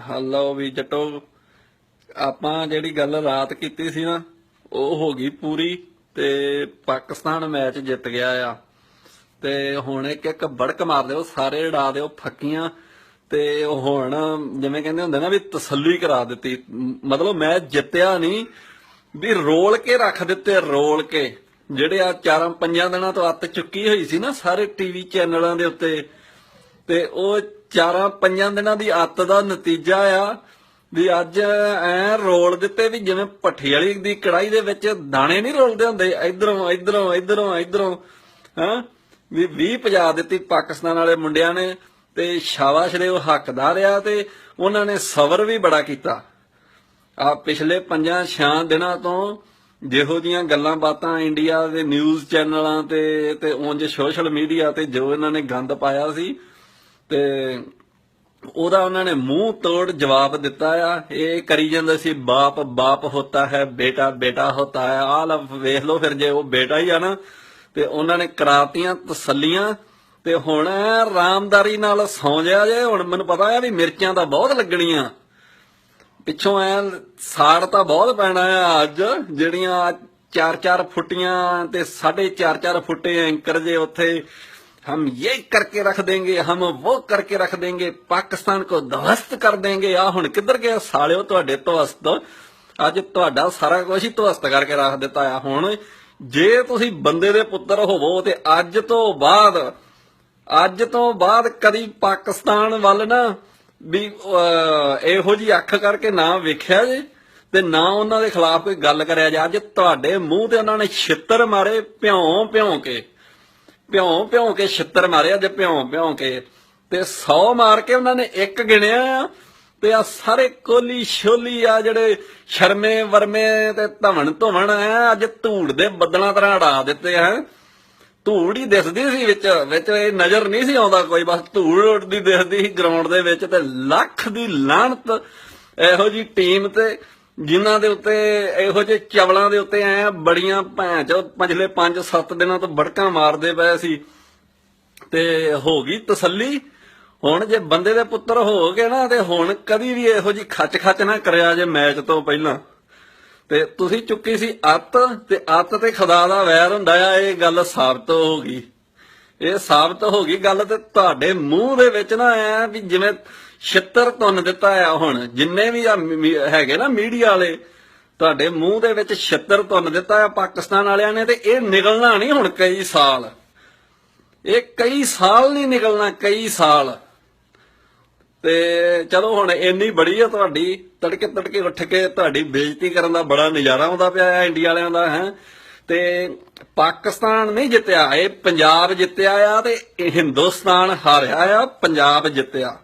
Hello ਵੀ ਜੱਟੋ, ਆਪਾਂ ਜਿਹੜੀ ਗੱਲ ਰਾਤ ਕੀਤੀ ਸੀ ਨਾ, ਉਹ ਹੋ ਗਈ ਪੂਰੀ ਤੇ ਪਾਕਿਸਤਾਨ ਮੈਚ ਜਿੱਤ ਗਿਆ ਆ। ਤੇ ਹੁਣ ਇੱਕ ਇੱਕ ਬੜਕ ਮਾਰ ਦਿਓ, ਸਾਰੇ ਉਡਾ ਦਿਓ ਫੱਕੀਆਂ। ਤੇ ਹੁਣ ਜਿਵੇਂ ਕਹਿੰਦੇ ਹੁੰਦੇ ਨਾ ਵੀ ਤਸੱਲੀ ਕਰਾ ਦਿੱਤੀ। ਮਤਲਬ ਮੈਚ ਜਿੱਤਿਆ ਨਹੀਂ, ਵੀ ਰੋਲ ਕੇ ਰੱਖ ਦਿੱਤੇ, ਰੋਲ ਕੇ। ਜਿਹੜੇ ਆ ਚਾਰਾਂ ਪੰਜਾਂ ਦਿਨਾਂ ਤੋਂ ਅੱਤ ਚੁੱਕੀ ਹੋਈ ਸੀ ਨਾ ਸਾਰੇ ਟੀਵੀ ਚੈਨਲਾਂ ਦੇ ਉੱਤੇ ਤੇ ਉਹ ਚਾਰਾਂ ਪੰਜਾਂ ਦਿਨਾਂ ਦੀ ਅੱਤ ਦਾ ਨਤੀਜਾ ਆ ਵੀ ਅੱਜ ਐ ਰੋਲ ਦਿੱਤੇ ਵੀ ਜਿਵੇਂ ਭੱਠੀ ਵਾਲੀ ਦੀ ਕੜਾਈ ਦੇ ਵਿੱਚ ਦਾਣੇ ਨਹੀਂ ਰੋਲਦੇ ਹੁੰਦੇ, ਇਧਰੋਂ ਇਧਰੋਂ ਇਧਰੋਂ ਇਧਰੋਂ, ਹਾਂ? ਵੀ 20 ਪਜਾ ਦਿੱਤੀ ਪਾਕਿਸਤਾਨ ਵਾਲੇ ਮੁੰਡਿਆਂ ਨੇ ਤੇ ਸ਼ਾਬਾਸ਼ ਦੇ ਉਹ ਹੱਕਦਾਰ ਆ ਤੇ ਉਹਨਾਂ ਨੇ ਸਬਰ ਵੀ ਬੜਾ ਕੀਤਾ। ਆ ਪਿਛਲੇ ਪੰਜਾਂ ਛਾਂ ਦਿਨਾਂ ਤੋਂ ਜਿਹੋ ਜੀਆਂ ਗੱਲਾਂ ਬਾਤਾਂ ਇੰਡੀਆ ਦੇ ਨਿਊਜ਼ ਚੈਨਲਾਂ ਤੇ ਤੇ ਉਂਝ ਸੋਸ਼ਲ ਮੀਡੀਆ ਤੇ ਜੋ ਇਹਨਾਂ ਨੇ ਗੰਦ ਪਾਇਆ ਸੀ ਤੇ ਉਹਦਾ ਉਹਨਾਂ ਨੇ ਮੂੰਹ ਤੋੜ ਜਵਾਬ ਦਿੱਤਾ ਆ, ਇਹ ਕਰੀ ਜਾਂਦੇ ਸੀ, ਬਾਪ ਬਾਪ ਹੁੰਦਾ ਹੈ, ਬੇਟਾ ਬੇਟਾ ਹੁੰਦਾ ਹੈ, ਆਹ ਲਓ ਵੇਖ ਲਓ ਫਿਰ ਜੇ ਉਹ ਬੇਟਾ ਹੀ ਆ ਨਾ, ਤੇ ਉਹਨਾਂ ਨੇ ਕਰਾਤੀਆਂ ਤਸੱਲੀਆਂ, ਤੇ ਹੁਣ ਰਾਮਦਾਰੀ ਨਾਲ ਸੌਂ ਜਿਆ ਜੇ, ਹੁਣ ਮੈਨੂੰ ਪਤਾ ਆ ਵੀ ਮਿਰਚਾਂ ਤਾਂ ਬਹੁਤ ਲੱਗਣੀਆਂ। ਪਿੱਛੋਂ ਐ ਸਾੜ ਤਾਂ ਬਹੁਤ ਪੈਣਾ ਆ ਅੱਜ, ਜਿਹੜੀਆਂ 4-4 ਫੁੱਟੀਆਂ ਤੇ 4.5 ਫੁੱਟੇ ਐਂਕਰ ਜੇ ਉੱਥੇ हम ये करके रख देंगे हम वो करके रख देंगे ਪਾਕਿਸਤਾਨ ਕੋ ਦਵਸਤ ਕਰ ਦੇਂਗੇ ਆ ਹੁਣ ਕਿੱਧਰ ਗਏ ਸਾਲਿਓ ਤੁਹਾਡੇ ਤਵਸਤ ਅੱਜ ਤੁਹਾਡਾ ਸਾਰਾ ਕੁਝ ਹੀ ਤਵਸਤ ਕਰਕੇ ਰੱਖ ਦਿੱਤਾ ਆ ਹੁਣ ਜੇ ਤੁਸੀਂ ਬੰਦੇ ਦੇ ਪੁੱਤਰ ਹੋਵੋ ਤੇ ਅੱਜ ਤੋਂ ਬਾਅਦ ਅੱਜ ਤੋਂ ਬਾਅਦ ਕਦੀ ਪਾਕਿਸਤਾਨ ਵੱਲ ਨਾ ਵੀ ਅਹ, ਇਹੋ ਜੀ ਅੱਖ ਕਰਕੇ ਨਾ ਵੇਖਿਆ ਜੇ ਤੇ ਨਾ ਉਹਨਾਂ ਦੇ ਖਿਲਾਫ ਕੋਈ ਗੱਲ ਕਰਿਆ ਜਾ ਅੱਜ ਤੁਹਾਡੇ ਮੂੰਹ ਤੇ ਉਹਨਾਂ ਨੇ ਛਿੱਤਰ ਮਾਰੇ ਭਿਉਂ ਭਿਉਂ ਕੇ ਭਿਉਂ ਭਿਉਂ ਕੇ ਛਿੱਤਰ ਮਾਰੇ ਅੱਜ ਭਿਉਂ ਭਿਉਂ ਕੇ ਤੇ 100 ਮਾਰ ਕੇ ਉਹਨਾਂ ਨੇ ਇੱਕ ਗਿਣਿਆ ਆ ਤੇ ਆ ਸਾਰੇ ਕੋਲੀ ਛੋਲੀ ਆ ਜਿਹੜੇ ਸ਼ਰਮੇ ਵਰਮੇ ਤੇ ਧਵਣ ਧਵਣ ਆ ਅੱਜ ਧੂੜ ਦੇ ਬੱਦਲਾਂ ਤਰ੍ਹਾਂ ਉਡਾ ਦਿੱਤੇ ਆ ਧੂੜ ਹੀ ਦਿਸਦੀ ਸੀ ਵਿੱਚ ਵਿੱਚ ਇਹ ਨਜ਼ਰ ਨਹੀਂ ਸੀ ਆਉਂਦਾ ਕੋਈ, ਬਸ ਧੂੜ ਉੱਡਦੀ ਦਿਸਦੀ ਸੀ ਗਰਾਊਂਡ ਦੇ ਵਿੱਚ ਤੇ ਲੱਖ ਦੀ ਲਾਹਨਤ। ਇਹੋ ਜੀ ਟੀਮ ਤੇ ਜਿਨ੍ਹਾਂ ਦੇ ਉੱਤੇ ਇਹੋ ਜਿਹੇ ਚਵਲਾਂ ਦੇ ਉੱਤੇ ਆਇਆ ਬੜੀਆਂ ਭੈਣ ਚੋ, ਪਿਛਲੇ 5-7 ਦਿਨਾਂ ਤੋਂ ਬੜਕਾਂ ਮਾਰਦੇ ਪਏ ਸੀ। ਤੇ ਹੋ ਗਈ ਤਸੱਲੀ। ਹੁਣ ਜੇ ਬੰਦੇ ਦੇ ਪੁੱਤਰ ਹੋ ਗਏ ਨਾ, ਤੇ ਹੁਣ ਕਦੀ ਵੀ ਇਹੋ ਜੀ ਖੱਚ ਖੱਚ ਨਾ ਕਰਿਆ ਜੇ ਮੈਚ ਤੋਂ ਪਹਿਲਾਂ। ਤੇ ਤੁਸੀਂ ਚੁੱਕੀ ਸੀ ਅੱਤ, ਤੇ ਅੱਤ ਤੇ ਖੁਦਾ ਦਾ ਵੈਰ ਹੁੰਦਾ ਆ, ਇਹ ਗੱਲ ਸਾਬਤ ਹੋ ਗਈ। ਇਹ ਸਾਬਤ ਹੋ ਗਈ ਗੱਲ ਤੇ ਤੁਹਾਡੇ ਮੂੰਹ ਦੇ ਵਿੱਚ ਨਾ ਐ ਵੀ ਜਿਵੇਂ ਛਿੱਤਰ ਤੁੰਨ ਦਿੱਤਾ ਆ ਹੁਣ, ਜਿੰਨੇ ਵੀ ਹੈਗੇ ਨਾ ਮੀਡੀਆ ਵਾਲੇ, ਤੁਹਾਡੇ ਮੂੰਹ ਦੇ ਵਿੱਚ ਛਿੱਤਰ ਤੁੰਨ ਦਿੱਤਾ ਆ ਪਾਕਿਸਤਾਨ ਵਾਲਿਆਂ ਨੇ ਤੇ ਇਹ ਨਿਕਲਣਾ ਨਹੀਂ ਹੁਣ ਕਈ ਸਾਲ। ਇਹ ਕਈ ਸਾਲ ਨਹੀਂ ਨਿਕਲਣਾ, ਕਈ ਸਾਲ। ਤੇ ਚਲੋ ਹੁਣ ਇੰਨੀ ਬੜੀ ਆ ਤੁਹਾਡੀ ਤੜਕੇ ਤੜਕੇ ਉੱਠ ਕੇ ਤੁਹਾਡੀ ਬੇਇੱਜ਼ਤੀ ਕਰਨ ਦਾ ਬੜਾ ਨਜ਼ਾਰਾ ਆਉਂਦਾ ਪਿਆ ਹੈ ਇੰਡੀਆ ਵਾਲਿਆਂ ਦਾ, ਹੈ। ਤੇ ਪਾਕਿਸਤਾਨ ਨਹੀਂ ਜਿੱਤਿਆ, ਇਹ ਪੰਜਾਬ ਜਿੱਤਿਆ ਆ ਤੇ ਹਿੰਦੁਸਤਾਨ ਹਾਰਿਆ ਆ, ਪੰਜਾਬ ਜਿੱਤਿਆ।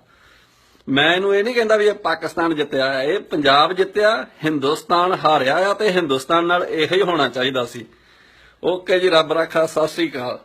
ਮੈਂ ਇਹਨੂੰ ਇਹ ਨਹੀਂ ਕਹਿੰਦਾ ਵੀ ਇਹ ਪਾਕਿਸਤਾਨ ਜਿੱਤਿਆ ਆ, ਇਹ ਪੰਜਾਬ ਜਿੱਤਿਆ, ਹਿੰਦੁਸਤਾਨ ਹਾਰਿਆ ਆ ਤੇ ਹਿੰਦੁਸਤਾਨ ਨਾਲ ਇਹੋ ਹੀ ਹੋਣਾ ਚਾਹੀਦਾ ਸੀ। ਓਕੇ ਜੀ, ਰੱਬ ਰਾਖਾ, ਸਤਿ ਸ੍ਰੀ ਅਕਾਲ।